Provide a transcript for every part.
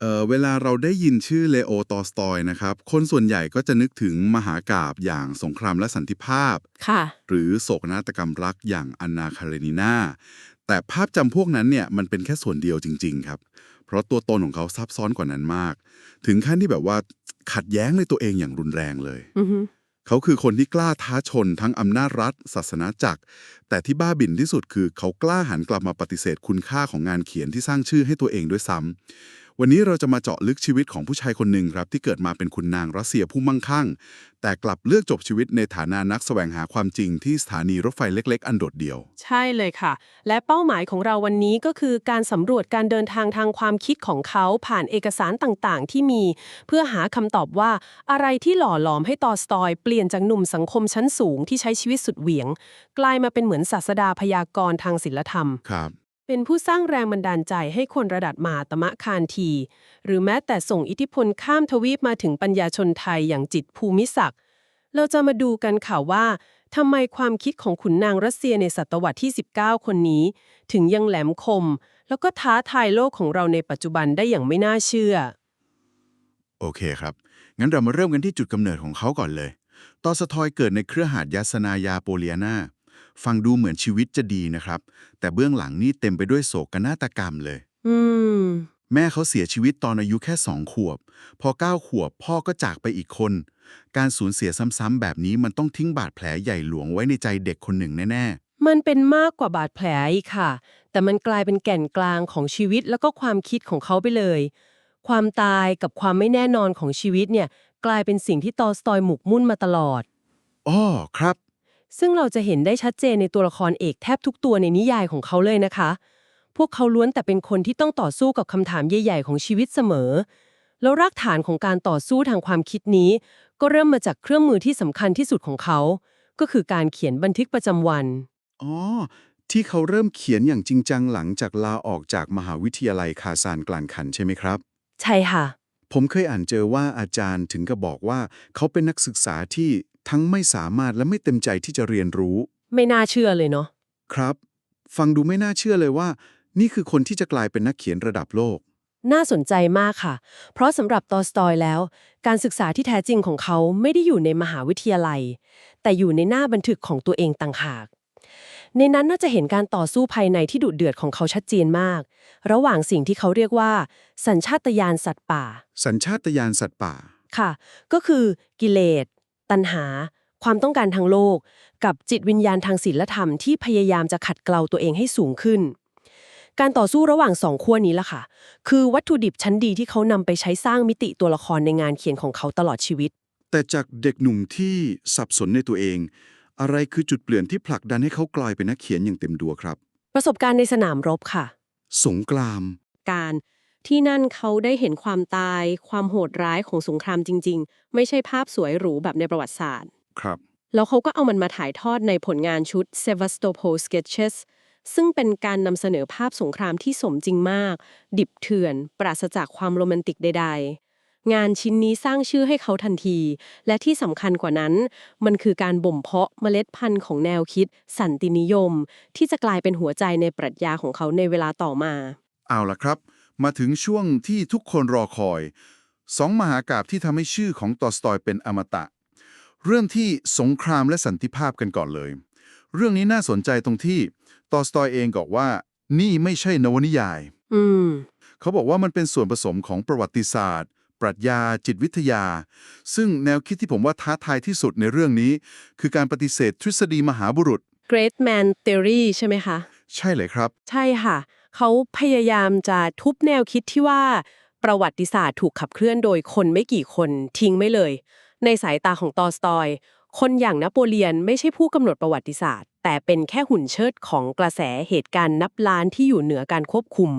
เอ่อเวลาเราได้ยินชื่อเลโอตอสตอยนะครับ คนส่วนใหญ่ก็จะนึกถึงมหากาบอย่างสงครามและสันติภาพ ค่ะ หรือโศกนาฏกรรมรักอย่างอันนาคาเรนินาแต่ภาพจำพวกนั้นเนี่ยมันเป็นแค่ส่วนเดียวจริง ๆ ครับ เพราะตัวตนของเขาซับซ้อนกว่านั้นมาก ถึงขั้นที่แบบว่าขัดแย้งในตัวเองอย่างรุนแรงเลย อือฮึเขาคือคนที่กล้าท้าชนทั้งอำนาจรัฐ ศาสนาจักร แต่ที่บ้าบิ่นที่สุดคือเขากล้าหันกลับมาปฏิเสธคุณค่าของงานเขียนที่สร้างชื่อให้ตัวเองด้วยซ้ำ วันนี้เราจะมาเจาะลึกชีวิตของผู้ชายคนหนึ่งครับ ที่เกิดมาเป็นคุณนางรัสเซียผู้มั่งคั่ง แต่กลับเลือกจบชีวิตในฐานะนักแสวงหาความจริงที่สถานีรถไฟเล็ก ๆ อันโดดเดี่ยว ใช่เลยค่ะ และเป้าหมายของเราวันนี้ก็คือการสำรวจการเดินทางทางความคิดของเขาผ่านเอกสารต่างๆ ที่มี เพื่อหาคำตอบว่าอะไรที่หล่อหลอมให้ตอสตอย เปลี่ยนจากหนุ่มสังคมชั้นสูงที่ใช้ชีวิตสุดเหวี่ยง กลายมาเป็นเหมือนศาสดาพยากรณ์ทางศิลธรรมครับ เป็นผู้สร้างแรงบันดาลใจให้คนระดับมหาตมะคานที หรือแม้แต่ส่งอิทธิพลข้ามทวีปมาถึงปัญญาชนไทยอย่างจิตภูมิศักดิ์เราจะมาดูกันค่ะว่าทำไมความคิดของขุนนางรัสเซียในศตวรรษที่ 19 คนนี้ ถึงยังแหลมคม แล้วก็ท้าทายโลกของเราในปัจจุบันได้อย่างไม่น่าเชื่อ โอเคครับ งั้นเรามาเริ่มกันที่จุดกำเนิดของเขาก่อนเลย ตอสทอยเกิดในเครือหาดยาสนายาโปเลียนา ฟังดูเหมือนชีวิตจะดีนะครับ แต่เบื้องหลังนี่เต็มไปด้วยโศกนาฏกรรมเลย อืม แม่เขาเสียชีวิตตอนอายุแค่สองขวบ พอเก้าขวบพ่อก็จากไปอีกคน การสูญเสียซ้ำๆแบบนี้มันต้องทิ้งบาดแผลใหญ่หลวงไว้ในใจเด็กคนหนึ่งแน่มันเป็นมากกว่าบาดแผลอีกค่ะ แต่มันกลายเป็นแก่นกลางของชีวิตแล้วก็ความคิดของเขาไปเลย ความตายกับความไม่แน่นอนของชีวิตเนี่ย กลายเป็นสิ่งที่ตอสตอยหมกมุ่นมาตลอดๆอ้อครับ ซึ่งเราจะเห็นได้ชัดเจนในตัวละครเอกแทบทุกตัวในนิยายของเขาเลยนะคะ พวกเขาล้วนแต่เป็นคนที่ต้องต่อสู้กับคำถามใหญ่ๆของชีวิตเสมอ แล้วรากฐานของการต่อสู้ทางความคิดนี้ ก็เริ่มมาจากเครื่องมือที่สำคัญที่สุดของเขา ก็คือการเขียนบันทึกประจำวัน อ๋อ ที่เขาเริ่มเขียนอย่างจริงจังหลังจากลาออกจากมหาวิทยาลัยคาซานกลานขันใช่ไหมครับ ใช่ค่ะ ผมเคยอ่านเจอว่าอาจารย์ถึงกับบอกว่า เขาเป็นนักศึกษาที่ ทั้งไม่สามารถและไม่เต็มใจที่จะเรียนรู้ ไม่น่าเชื่อเลยเนาะครับ ฟังดูไม่น่าเชื่อเลยว่า นี่คือคนที่จะกลายเป็นนักเขียนระดับโลก น่าสนใจมากค่ะ เพราะสำหรับตอสตอยแล้ว การศึกษาที่แท้จริงของเขาไม่ได้อยู่ในมหาวิทยาลัย แต่อยู่ในหน้าบันทึกของตัวเองต่างหากในนั้นน่าจะเห็นการต่อสู้ภายในที่ดุเดือดของเขาชัดเจนมาก ระหว่างสิ่งที่เขาเรียกว่า สัญชาตญาณสัตว์ป่า สัญชาตญาณสัตว์ป่า ค่ะ ก็คือกิเลส ตัณหา ความต้องการทางโลก กับจิตวิญญาณทางศีลธรรมที่พยายามจะขัดเกลาตัวเองให้สูงขึ้น การต่อสู้ระหว่างสองขั้วนี้ล่ะค่ะ คือวัตถุดิบชั้นดีที่เขานำไปใช้สร้างมิติตัวละครในงานเขียนของเขาตลอดชีวิต แต่จากเด็กหนุ่มที่สับสนในตัวเอง อะไรคือจุดเปลี่ยนที่ผลักดันให้เขากลายเป็นนักเขียนอย่างเต็มตัวครับ ประสบการณ์ในสนามรบค่ะ สงกราม การ ที่นั่นเขาได้เห็นความตาย ความโหดร้ายของสงครามจริง ๆ ไม่ใช่ภาพสวยหรูแบบในประวัติศาสตร์ ครับ แล้วเขาก็เอามันมาถ่ายทอดในผลงานชุด Sevastopol Sketches ซึ่งเป็นการนำเสนอภาพสงครามที่สมจริงมาก ดิบเถื่อน ปราศจากความโรแมนติกใด ๆ งานชิ้นนี้สร้างชื่อให้เขาทันที และที่สำคัญกว่านั้น มันคือการบ่มเพาะเมล็ดพันธุ์ของแนวคิด สันตินิยม ที่จะกลายเป็นหัวใจในปรัชญาของเขาในเวลาต่อมา เอาล่ะครับ มาถึงช่วงที่ทุกคนรอคอยสองมหากาบที่ทำให้ชื่อของตอสตอยเป็นอมตะ เรื่องที่สงครามและสันติภาพกันก่อนเลย เรื่องนี้น่าสนใจตรงที่ตอสตอยเองบอกว่า นี่ไม่ใช่นวนิยาย อืมเขาบอกว่ามันเป็นส่วนผสมของประวัติศาสตร์ ปรัชญา จิตวิทยา ซึ่งแนวคิดที่ผมว่าท้าทายที่สุดในเรื่องนี้ คือการปฏิเสธทฤษฎีมหาบุรุษ Great Man Theory ใช่ไหมคะ ใช่เลยครับ ใช่ค่ะ เขาพยายามจะทุบแนวคิดที่ว่า ประวัติศาสตร์ถูกขับเคลื่อนโดยคนไม่กี่คนทิ้งไม่เลย ในสายตาของตอสตอย คนอย่างนโปเลียนไม่ใช่ผู้กำหนดประวัติศาสตร์ แต่เป็นแค่หุ่นเชิดของกระแสเหตุการณ์นับล้านที่อยู่เหนือการควบคุม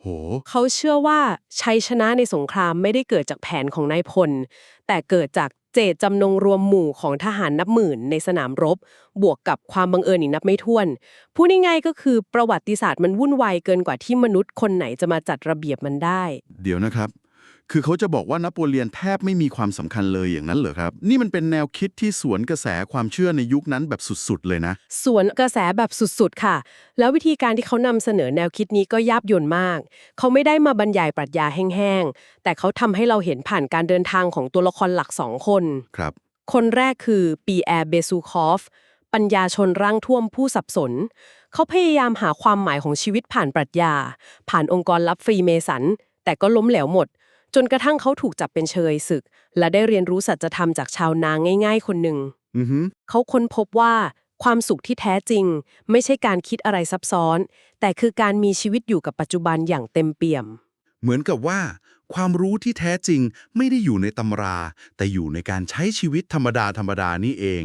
โหเขาเชื่อว่าชัยชนะในสงครามไม่ได้เกิดจากแผนของนายพล แต่เกิดจาก เจตจำนงรวมหมู่ของทหารนับหมื่นในสนามรบ บวกกับความบังเอิญอีกนับไม่ถ้วน พูดง่ายๆก็คือประวัติศาสตร์มันวุ่นวายเกินกว่าที่มนุษย์คนไหนจะมาจัดระเบียบมันได้ เดี๋ยวนะครับ คือเขาจะบอกว่านโปเลียนแทบไม่มีความสำคัญเลยอย่างนั้นเหรอครับ นี่มันเป็นแนวคิดที่สวนกระแสความเชื่อในยุคนั้นแบบสุดๆเลยนะ สวนกระแสแบบสุดๆค่ะ แล้ววิธีการที่เขานำเสนอแนวคิดนี้ก็ยับยนมาก เขาไม่ได้มาบรรยายปรัชญาแห้งๆ แต่เขาทำให้เราเห็นผ่านการเดินทางของตัวละครหลักสองคน ครับ คนแรกคือปีแอร์เบซูคอฟปัญญาชนร่างท่วมผู้สับสน เขาพยายามหาความหมายของชีวิตผ่านปรัชญา ผ่านองค์กรลับฟรีเมสัน แต่ก็ล้มเหลวหมด จนกระทั่งเขาถูกจับเป็นเชยศึก และได้เรียนรู้สัจธรรมจากชาวนาง่าย ๆ คนหนึ่งอือฮึเขาค้นพบว่าความสุขที่แท้จริง ไม่ใช่การคิดอะไรซับซ้อน แต่คือการมีชีวิตอยู่กับปัจจุบันอย่างเต็มเปี่ยม เหมือนกับว่า ความรู้ที่แท้จริงไม่ได้อยู่ในตำรา แต่อยู่ในการใช้ชีวิตธรรมดาธรรมดานี่เอง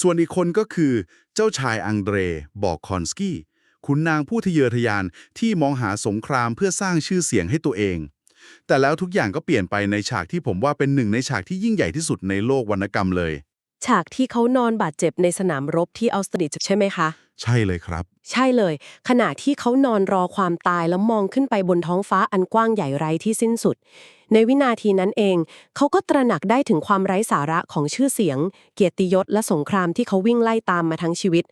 ส่วนอีกคนก็คือ เจ้าชายอังเดรบอกคอนสกี้ขุนนางผู้ทะเยอทะยานที่มองหาสงครามเพื่อสร้างชื่อเสียงให้ตัวเอง แต่แล้วทุกอย่างก็เปลี่ยนไปในฉากที่ผมว่าเป็นหนึ่งในฉากที่ยิ่งใหญ่ที่สุดในโลกวรรณกรรมเลย ฉากที่เขานอนบาดเจ็บในสนามรบที่อัลสติชใช่ไหมคะ ใช่เลยครับ ใช่เลย ขณะที่เขานอนรอความตายแล้วมองขึ้นไปบนท้องฟ้าอันกว้างใหญ่ไร้ที่สิ้นสุด ในวินาทีนั้นเอง เขาก็ตระหนักได้ถึงความไร้สาระของชื่อเสียง เกียรติยศและสงครามที่เขาวิ่งไล่ตามมาทั้งชีวิต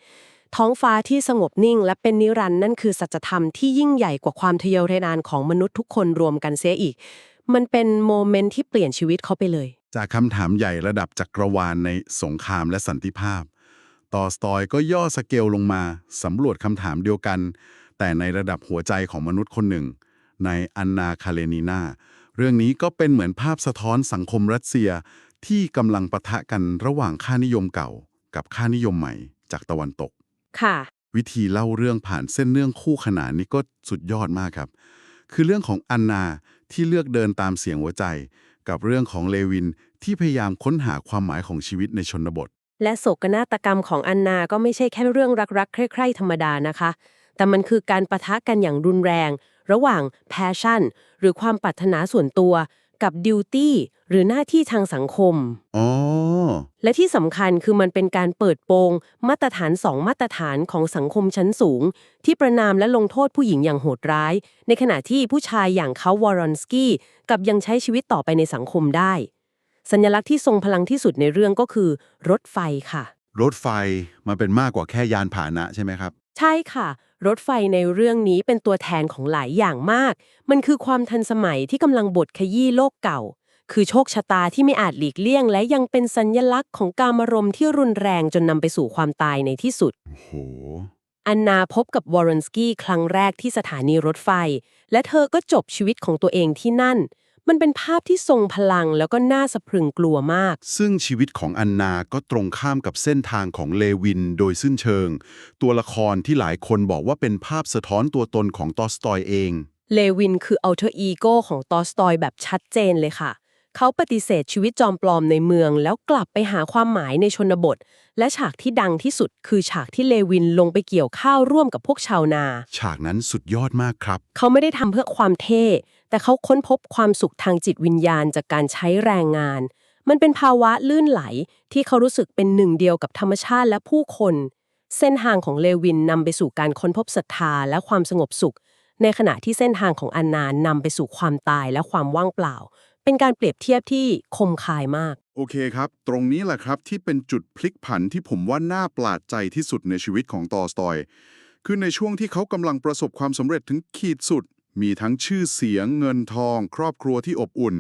ท้องฟ้าที่สงบนิ่ง และเป็นนิรันดร์นั่นคือสัจธรรมที่ยิ่งใหญ่กว่าความทะเยอทะยานของมนุษย์ทุกคนรวมกันเสียอีก มันเป็นโมเมนต์ที่เปลี่ยนชีวิตเขาไปเลย จากคำถามใหญ่ระดับจักรวาลในสงครามและสันติภาพตอสตอยก็ย่อสเกลลงมาสำรวจคำถามเดียวกัน แต่ในระดับหัวใจของมนุษย์คนหนึ่ง ในอันนาคาเลนีนาเรื่องนี้ก็เป็นเหมือนภาพสะท้อนสังคมรัสเซียที่กำลังปะทะกันระหว่างค่านิยมเก่า กับค่านิยมใหม่จากตะวันตก ค่ะ วิธีเล่าเรื่องผ่านเส้นเรื่องคู่ขนานนี้ก็สุดยอดมากครับ คือเรื่องของอันนาที่เลือกเดินตามเสียงหัวใจ กับเรื่องของเลวินที่พยายามค้นหาความหมายของชีวิตในชนบท และโศกนาฏกรรมของอันนาก็ไม่ใช่แค่เรื่องรักๆ ใคร่ๆ ธรรมดานะคะ แต่มันคือการประทะกันอย่างรุนแรง ระหว่าง passion หรือความปรารถนาส่วนตัว กับ duty หรือหน้าที่ทางสังคม อ๋อ และที่สำคัญคือมันเป็นการเปิดโปง มาตรฐานสองมาตรฐานของสังคมชั้นสูง ที่ประนามและลงโทษผู้หญิงอย่างโหดร้าย ในขณะที่ผู้ชายอย่างเขาวอรอนสกี้กลับยังใช้ชีวิตต่อไปในสังคมได้ สัญลักษณ์ที่ทรงพลังที่สุดในเรื่องก็คือ รถไฟค่ะ รถไฟมันเป็นมากกว่าแค่ยานพาหนะใช่ไหมครับ ใช่ค่ะ รถไฟในเรื่องนี้เป็นตัวแทนของหลายอย่างมาก มันคือความทันสมัยที่กำลังบดขยี้โลกเก่า คือโชคชะตาที่ไม่อาจหลีกเลี่ยง และยังเป็นสัญญลักษณ์ของการมารมณ์ที่รุนแรงจนนำไปสู่ความตายในที่สุด โอ้โห อันนาพบกับวอร์เรนสกี้ครั้งแรกที่สถานีรถไฟ และเธอก็จบชีวิตของตัวเองที่นั่น มันเป็นภาพที่ทรงพลังแล้วก็น่าสะพรึงกลัวมาก ซึ่งชีวิตของอันนาก็ตรงข้ามกับเส้นทางของเลวินโดยสิ้นเชิง ตัวละครที่หลายคนบอกว่าเป็นภาพสะท้อนตัวตนของตอสตอยเอง เลวินคืออัลเทอร์อีโกของตอสตอยแบบชัดเจนเลยค่ะ เขาปฏิเสธชีวิตจอมปลอมในเมือง แล้วกลับไปหาความหมายในชนบท และฉากที่ดังที่สุดคือฉากที่เลวินลงไปเกี่ยวข้าวร่วมกับพวกชาวนา ฉากนั้นสุดยอดมากครับ เขาไม่ได้ทำเพื่อความเท่ แต่เขาค้นพบความสุขทางจิตวิญญาณจากการใช้แรงงาน มันเป็นภาวะลื่นไหลที่เขารู้สึกเป็นหนึ่งเดียวกับธรรมชาติและผู้คน เส้นทางของเลวินนำไปสู่การค้นพบศรัทธาและความสงบสุข ในขณะที่เส้นทางของอันนานนำไปสู่ความตายและความว่างเปล่า เป็นการเปรียบเทียบที่คมคายมาก โอเคครับ ตรงนี้แหละครับที่เป็นจุดพลิกผันที่ผมว่าน่าประหลาดใจที่สุดในชีวิตของตอสตอย คือในช่วงที่เขากำลังประสบความสำเร็จถึงขีดสุด มีทั้งชื่อเสียงเงินทอง ครอบครัวที่อบอุ่น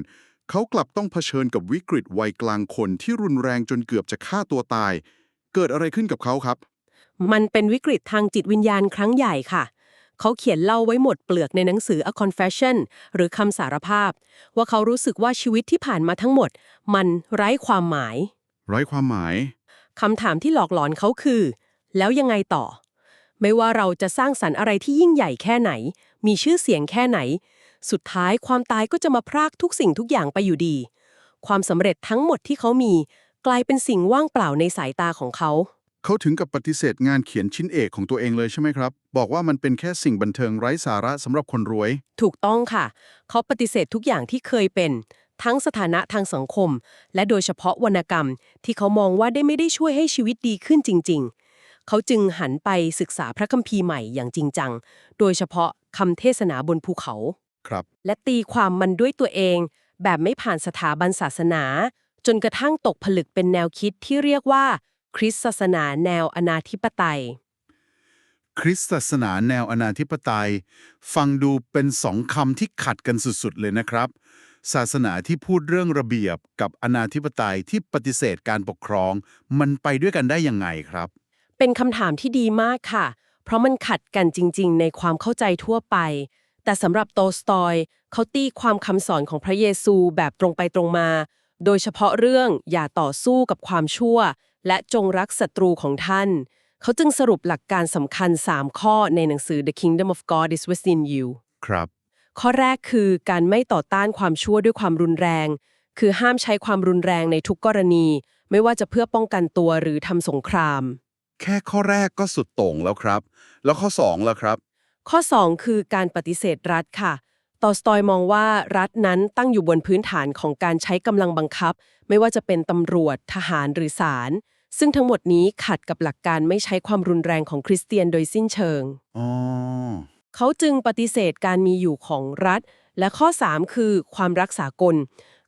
เขากลับต้องเผชิญกับวิกฤตวัยกลางคนที่รุนแรงจนเกือบจะฆ่าตัวตาย เกิดอะไรขึ้นกับเขาครับ มันเป็นวิกฤตทางจิตวิญญาณครั้งใหญ่ค่ะ เขาเขียนเล่าไว้หมดเปลือกในหนังสือ A Confession หรือคำสารภาพ ว่าเขารู้สึกว่าชีวิตที่ผ่านมาทั้งหมด มันไร้ความหมาย ไร้ความหมายคำถามที่หลอกหลอนเขาคือ แล้วยังไงต่อ ไม่ว่าเราจะสร้างสรรค์อะไรที่ยิ่งใหญ่แค่ไหน มีชื่อเสียงแค่ไหน สุดท้ายความตายก็จะมาพรากทุกสิ่งทุกอย่างไปอยู่ดี ความสำเร็จทั้งหมดที่เขามี กลายเป็นสิ่งว่างเปล่าในสายตาของเขา เขาถึงกับปฏิเสธงานเขียนชิ้นเอกของตัวเองเลยใช่ไหมครับ บอกว่ามันเป็นแค่สิ่งบันเทิงไร้สาระสำหรับคนรวย ถูกต้องค่ะ เขาปฏิเสธทุกอย่างที่เคยเป็น ทั้งสถานะทางสังคม และโดยเฉพาะวรรณกรรม ที่เขามองว่าได้ไม่ได้ช่วยให้ชีวิตดีขึ้นจริงๆ เขาจึงหันไปศึกษาพระคัมภีร์ใหม่อย่างจริงจัง โดยเฉพาะคำเทศนาบนภูเขา ครับ และตีความมันด้วยตัวเอง แบบไม่ผ่านสถาบันศาสนา จนกระทั่งตกผลึกเป็นแนวคิดที่เรียกว่า คริสตศาสนาแนวอนาธิปไตย คริสตศาสนาแนวอนาธิปไตย ฟังดูเป็นสองคำที่ขัดกันสุดๆเลยนะครับ ศาสนาที่พูดเรื่องระเบียบกับอนาธิปไตยที่ปฏิเสธการปกครอง มันไปด้วยกันได้ยังไงครับ เป็นคำถามที่ดีมากค่ะ เพราะมันขัดกันจริง ๆ ในความเข้าใจทั่วไป แต่สำหรับโตสตอย เขาตีความคำสอนของพระเยซูแบบตรงไปตรงมา โดยเฉพาะเรื่องอย่าต่อสู้กับความชั่ว และจงรักศัตรูของท่าน เขาจึงสรุปหลักการสำคัญ 3 ข้อในหนังสือ The Kingdom of God is within you ครับ ข้อแรกคือการไม่ต่อต้านความชั่วด้วยความรุนแรง คือห้ามใช้ความรุนแรงในทุกกรณี ไม่ว่าจะเพื่อป้องกันตัวหรือทำสงคราม แค่ข้อแรกก็สุดโต่งแล้วครับ แล้วข้อสองล่ะครับ ข้อ 2 คือการปฏิเสธรัฐค่ะ ตอสตอยมองว่ารัฐนั้นตั้งอยู่บนพื้นฐานของการใช้กำลังบังคับ ไม่ว่าจะเป็นตำรวจ ทหารหรือศาลซึ่งทั้งหมดนี้ขัดกับหลักการไม่ใช้ความรุนแรงของคริสเตียนโดยสิ้นเชิง อ๋อ เขาจึงปฏิเสธการมีอยู่ของรัฐ และข้อ 3 คือความรักษากล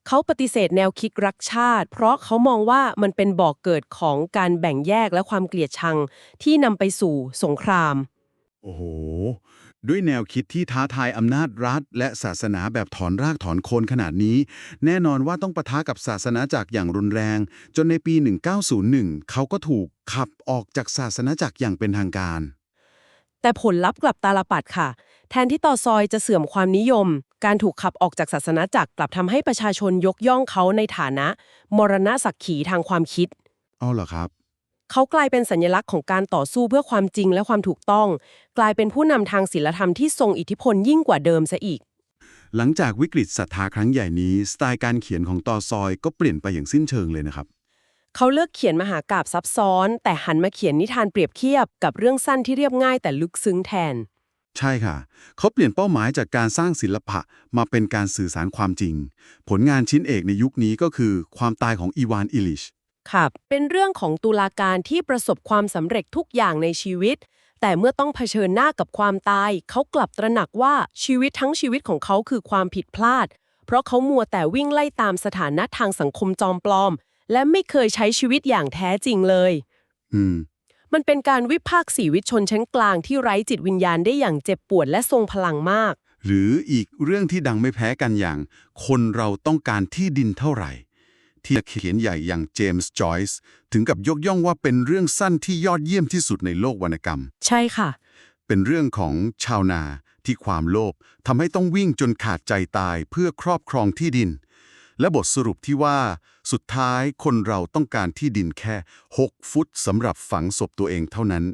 เขาปฏิเสธแนวคิดรักชาติ เพราะเขามองว่ามันเป็นบ่อกเกิดของการแบ่งแยกและความเกลียดชัง ที่นำไปสู่สงคราม โอ้โห ด้วยแนวคิดที่ท้าทายอำนาจรัฐ และศาสนาแบบถอนรากถอนโคนขนาดนี้ แน่นอนว่าต้องปะทะกับศาสนาจักรอย่างรุนแรง จนในปี 1901 เขาก็ถูกขับออกจากศาสนาจักรอย่างเป็นทางการ แต่ผลลัพธ์กลับตาลปัดค่ะ แทนที่ต่อซอยจะเสื่อมความนิยม การถูกขับออกจากศาสนาจักรกลับทำให้ประชาชนยกย่องเขาในฐานะ มรณะศักดิ์ขีทางความคิด เอาเหรอครับ เขากลายเป็นสัญลักษณ์ของการต่อสู้เพื่อความจริงและความถูกต้อง กลายเป็นผู้นำทางศีลธรรมที่ทรงอิทธิพลยิ่งกว่าเดิมซะอีก หลังจากวิกฤตศรัทธาครั้งใหญ่นี้ สไตล์การเขียนของตอซอยก็เปลี่ยนไปอย่างสิ้นเชิงเลยนะครับ เขาเลือกเขียนมหากาบซับซ้อน แต่หันมาเขียนนิทานเปรียบเทียบกับเรื่องสั้นที่เรียบง่ายแต่ลึกซึ้งแทน ใช่ค่ะ เขาเปลี่ยนเป้าหมายจากการสร้างศิลปะมาเป็นการสื่อสารความจริง ผลงานชิ้นเอกในยุคนี้ก็คือความตายของอีวานอิลิชครับเป็นเรื่องของตุลาการที่ประสบความสำเร็จทุกอย่างในชีวิต แต่เมื่อต้องเผชิญหน้ากับความตาย เขากลับตระหนักว่าชีวิตทั้งชีวิตของเขาคือความผิดพลาด เพราะเขามัวแต่วิ่งไล่ตามสถานะทางสังคมจอมปลอม และไม่เคยใช้ชีวิตอย่างแท้จริงเลย อืม มันเป็นการวิพากษ์สีวิตชนชั้นกลางที่ไร้จิตวิญญาณได้อย่างเจ็บปวดและทรงพลังมาก หรืออีกเรื่องที่ดังไม่แพ้กันอย่าง คนเราต้องการที่ดินเท่าไหร่ ที่นักเขียนใหญ่อย่างเจมส์จอยส์ถึงกับยกย่องว่าเป็นเรื่องสั้นที่ยอดเยี่ยมที่สุดในโลกวรรณกรรม ใช่ค่ะ เป็นเรื่องของชาวนาที่ความโลภทำให้ต้องวิ่งจนขาดใจตายเพื่อครอบครองที่ดิน และบทสรุปที่ว่า สุดท้ายคนเราต้องการที่ดินแค่ 6 ฟุตสำหรับฝังศพตัวเองเท่านั้น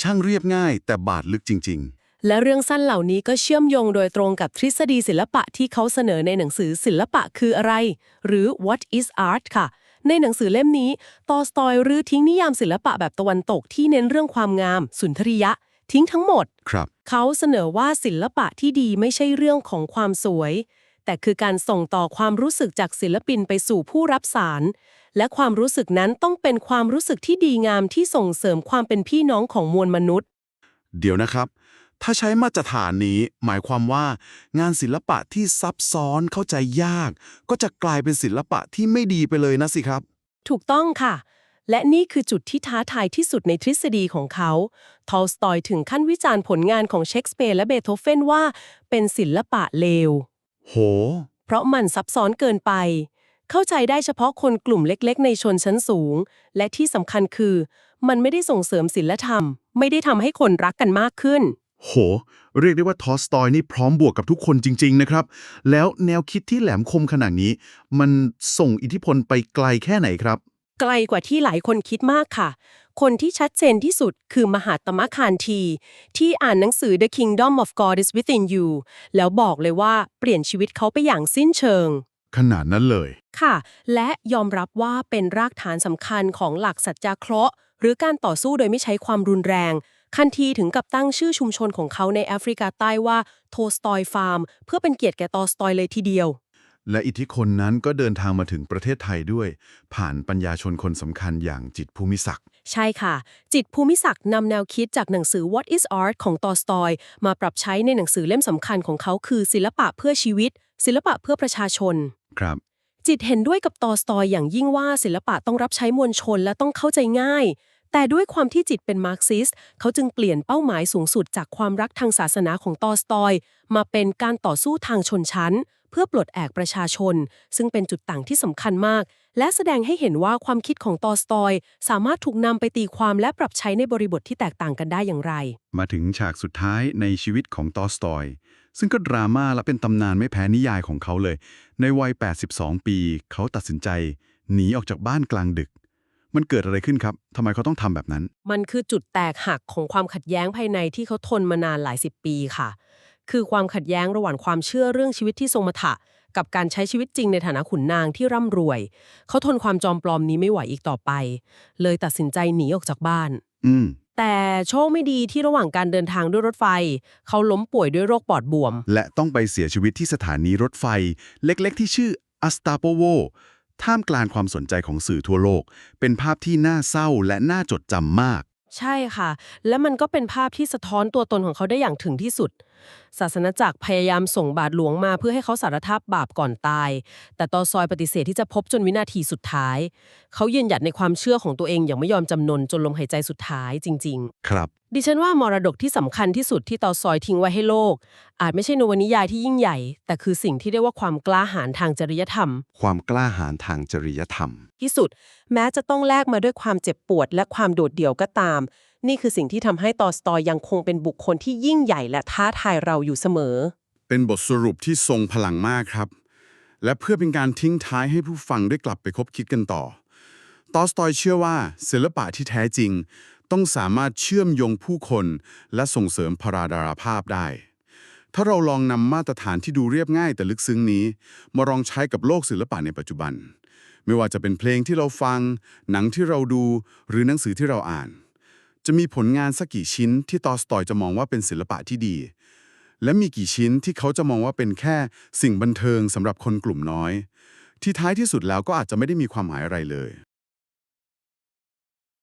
ช่างเรียบง่ายแต่บาดลึกจริงและเรื่องสั้นเหล่านี้ก็เชื่อมโยงโดยตรงกับทฤษฎีศิลปะที่เขาเสนอในหนังสือศิลปะคืออะไร หรือ What is art ค่ะ ในหนังสือเล่มนี้ ตอสตอยรื้อทิ้งนิยามศิลปะแบบตะวันตกที่เน้นเรื่องความงาม สุนทรียะ ทิ้งทั้งหมดๆครับ เขาเสนอว่าศิลปะที่ดีไม่ใช่เรื่องของความสวย แต่คือการส่งต่อความรู้สึกจากศิลปินไปสู่ผู้รับสาร และความรู้สึกนั้นต้องเป็นความรู้สึกที่ดีงามที่ส่งเสริมความเป็นพี่น้องของมวลมนุษย์ เดี๋ยวนะครับ ถ้าใช้มาตรฐานนี้ หมายความว่า งานศิลปะที่ซับซ้อนเข้าใจยาก ก็จะกลายเป็นศิลปะที่ไม่ดีไปเลยนะสิครับ ถูกต้องค่ะ และนี่คือจุดที่ท้าทายที่สุดในทฤษฎีของเขา ทอลสตอยถึงขั้นวิจารณ์ผลงานของเชคสเปียร์และเบโธเฟนว่า เป็นศิลปะเลว โห เพราะมันซับซ้อนเกินไป เข้าใจได้เฉพาะคนกลุ่มเล็กๆ ในชนชั้นสูง และที่สำคัญคือ มันไม่ได้ส่งเสริมศิลธรรม ไม่ได้ทำให้คนรักกันมากขึ้น โห เรียกได้ว่าทอสตอยนี่พร้อมบวกกับทุกคนจริง ๆ นะครับ แล้วแนวคิดที่แหลมคมขนาดนี้ มันส่งอิทธิพลไปไกลแค่ไหนครับ ไกลกว่าที่หลายคนคิดมากค่ะ คนที่ชัดเจนที่สุดคือมหาตมะคานที ที่อ่านหนังสือ The Kingdom of God is Within You แล้วบอกเลยว่าเปลี่ยนชีวิตเขาไปอย่างสิ้นเชิง ขนาดนั้นเลย ค่ะ และยอมรับว่าเป็นรากฐานสำคัญของหลักสัจจาเคราะห์ หรือการต่อสู้โดยไม่ใช้ความรุนแรง คันทีถึงกับตั้งชื่อชุมชนของเขาในแอฟริกาใต้ว่าโทสตอยฟาร์ม เพื่อเป็นเกียรติแก่ตอสตอยเลยทีเดียวและอิทธิพลนั้นก็เดินทางมาถึงประเทศไทยด้วย ผ่านปัญญาชนคนสำคัญอย่างจิตรภูมิศักดิ์ ใช่ค่ะ จิตรภูมิศักดิ์นำแนวคิดจากหนังสือ What is Art ของตอสตอย มาปรับใช้ในหนังสือเล่มสำคัญของเขาคือศิลปะเพื่อชีวิต ศิลปะเพื่อประชาชน ครับจิตเห็นด้วยกับตอสตอยอย่างยิ่งว่าศิลปะต้องรับใช้มวลชนและต้องเข้าใจง่าย แต่ด้วยความที่จิตเป็นมาร์กซิสต์เขาจึงเปลี่ยนเป้าหมายสูงสุดจากความรักทางศาสนาของตอสตอย มาเป็นการต่อสู้ทางชนชั้นเพื่อปลดแอกประชาชน ซึ่งเป็นจุดต่างที่สำคัญมาก และแสดงให้เห็นว่าความคิดของตอสตอย สามารถถูกนำไปตีความและปรับใช้ในบริบทที่แตกต่างกันได้อย่างไร มาถึงฉากสุดท้ายในชีวิตของตอสตอย ซึ่งก็ดราม่าและเป็นตำนานไม่แพ้นิยายของเขาเลย ในวัย 82 ปี เขาตัดสินใจ หนีออกจากบ้านกลางดึกมันเกิดอะไรขึ้นครับทำไมเขาต้องทำแบบนั้น มันคือจุดแตกหักของความขัดแย้งภายในที่เขาทนมานานหลายสิบปีค่ะ คือความขัดแย้งระหว่างความเชื่อเรื่องชีวิตที่ทรงมถะ กับการใช้ชีวิตจริงในฐานะขุนนางที่ร่ำรวย เขาทนความจอมปลอมนี้ไม่ไหวอีกต่อไป เลยตัดสินใจหนีออกจากบ้าน อืม แต่โชคไม่ดีที่ระหว่างการเดินทางด้วยรถไฟ เขาล้มป่วยด้วยโรคปอดบวม และต้องไปเสียชีวิตที่สถานีรถไฟ เล็กๆ ที่ชื่ออัสตาโปโวท่ามกลางความสนใจของสื่อทั่วโลก เป็นภาพที่น่าเศร้าและน่าจดจำมาก ใช่ค่ะ และมันก็เป็นภาพที่สะท้อนตัวตนของเขาได้อย่างถึงที่สุด ศาสนจักรพยายามส่งบาทหลวงมาเพื่อให้เขาสารภาพบาปก่อนตาย แต่ตอซอยปฏิเสธที่จะพบจนวินาทีสุดท้าย เขายืนหยัดในความเชื่อของตัวเองอย่างไม่ยอมจำนนจนลมหายใจสุดท้ายจริง ๆ ครับ ดิฉันว่ามรดกที่สำคัญที่สุดที่ตอซอยทิ้งไว้ให้โลก อาจไม่ใช่นวนิยายที่ยิ่งใหญ่ แต่คือสิ่งที่เรียกว่าความกล้าหาญทางจริยธรรม ความกล้าหาญทางจริยธรรม ที่สุด แม้จะต้องแลกมาด้วยความเจ็บปวด และความโดดเดี่ยวก็ตาม นี่คือสิ่งที่ทำให้ตอสตอยยังคงเป็นบุคคลที่ยิ่งใหญ่และท้าทายเราอยู่เสมอ เป็นบทสรุปที่ทรงพลังมากครับ และเพื่อเป็นการทิ้งท้ายให้ผู้ฟังได้กลับไปคบคิดกันต่อ ตอสตอยเชื่อว่าศิลปะที่แท้จริง ต้องสามารถเชื่อมโยงผู้คนและส่งเสริมพราดาราภาพได้ ถ้าเราลองนำมาตรฐานที่ดูเรียบง่ายแต่ลึกซึ้งนี้ มาลองใช้กับโลกศิลปะในปัจจุบัน ไม่ว่าจะเป็นเพลงที่เราฟัง หนังที่เราดู หรือหนังสือที่เราอ่าน จะมีผลงานสักกี่ชิ้นที่ตอสตอยจะมองว่าเป็นศิลปะที่ดี และมีกี่ชิ้นที่เขาจะมองว่าเป็นแค่สิ่งบันเทิงสำหรับคนกลุ่มน้อย ที่ท้ายที่สุดแล้วก็อาจจะไม่ได้มีความหมายอะไรเลย